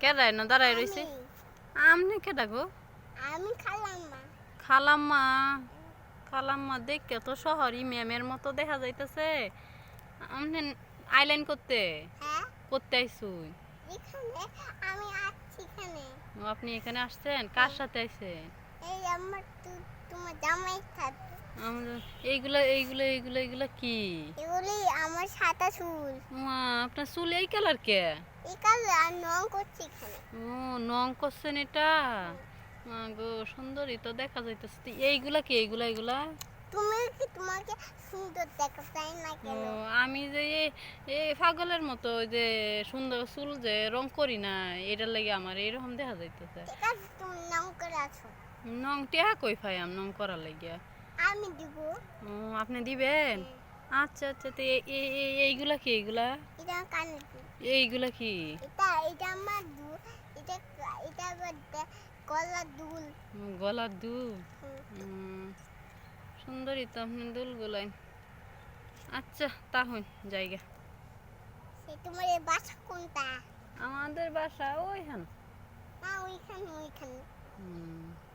কেডা না দাঁড়াই রইছে? আমি- আমনি কেডা গো? আমি খালাম মা খালাম্মা? খালাম্মা দেখে তো শহরই ম্যামের মতো দেখা যাইতেছে। আপনি আইলাইন করতে? হ্যাঁ। করতে আইসুই। এখানে আমি আসছি এখানে। ও, আপনি এখানে আসছেন? কার সাথে আইছেন এই আমার তোমার জামাই সাথে আমাদের এইগুলা এইগুলা এইগুলা এইগুলা কি? এগুলি আমার সাদা চুল। মা আপনার চুল এই কালার কে? এই কালে আর নং করছি এখানে। ও নং করছেন এটা? মা গো সুন্দরী তো দেখা যাইতেছে। তো এইগুলা কি এইগুলা এইগুলা? তুমি কি তোমাকে সুন্দর দেখা চাই না কেন? আমি যে এই পাগলের মতো ওই যে সুন্দর চুল যে রং করি না এটার লাগে আমার এরকম দেখা যাইতেছে। ঠিক আছে তুমি নং করে আছো। নং টেহা কই পাই আম নং করার লাগিয়া আমি দিব। ও আপনি দিবেন? আচ্ছা আচ্ছা তো এইগুলা কি এইগুলা? এটা আমার কানে দিই এইগুলা কি? এটা এটা আমার দুল এটা এটা দে- গলার দুল। গলার দুল? হুম। সুন্দরী তো আপনি দুল গুলাই আচ্ছা তা হই জায়গা। সে তোমার এই বাসা কোনটা? আমাদের বাসা ওইখান। না ওইখানে ওইখানে। হুম।